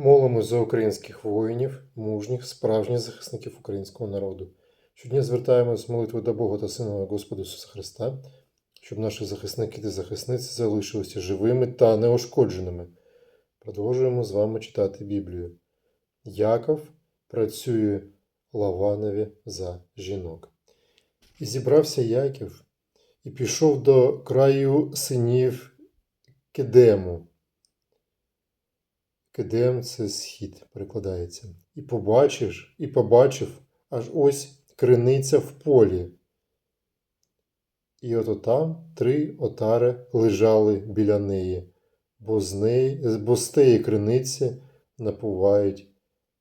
Молимо за українських воїнів, мужніх, справжніх захисників українського народу. Щодня звертаємось з молитвою до Бога та Сина Господа Ісуса Христа, щоб наші захисники та захисниці залишилися живими та неушкодженими. Продовжуємо з вами читати Біблію. Яков працює Лаванові за жінок. І зібрався Яків і пішов до краю синів Кедему. Кедем це схід перекладається. І побачиш, і побачив, аж ось криниця в полі. І ото там три отари лежали біля неї, бо з, неї, бо з теї криниці напувають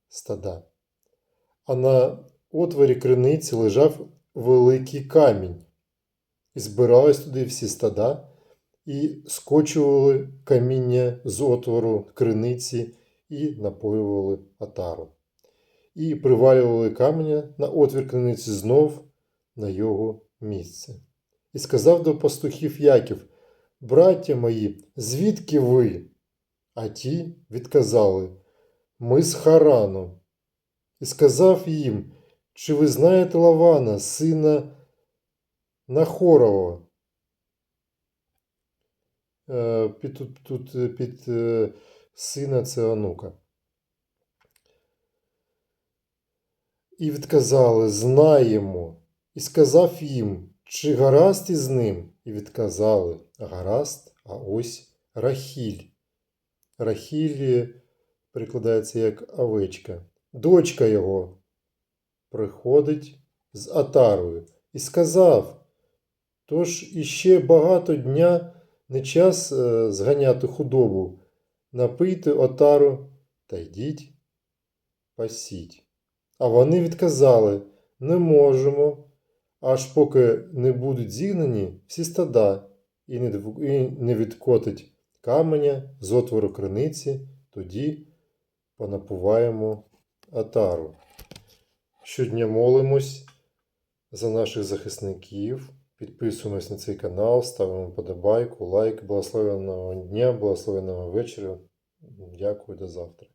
стада. А на отворі криниці лежав великий камінь, і збирались туди всі стада, і скочували каміння з отвору криниці і напоювали отару. І привалювали каменя на отвір криниці знов на його місце. І сказав до пастухів Яків, браття мої, звідки ви? А ті відказали, ми з Харану. І сказав їм, чи ви знаєте Лавана, сина Нахорова? Е, Під, тут, тут е, під е, сина це онука. І відказали, знаємо. І сказав їм, чи гаразд із ним? І відказали, гаразд, а ось Рахіль. Рахіль перекладається як овечка. Дочка його приходить з Атарою і сказав, тож іще багато дня не час е, зганяти худобу, напийте отару та йдіть пасіть. А вони відказали не можемо, аж поки не будуть зігнані всі стада і не, відкотить каменя з отвору криниці, тоді понапуваємо отару. Щодня молимось за наших захисників. Підписуємось на цей канал, ставимо подобайку, лайк. Благословенного дня, благословенного вечора. Дякую до завтра.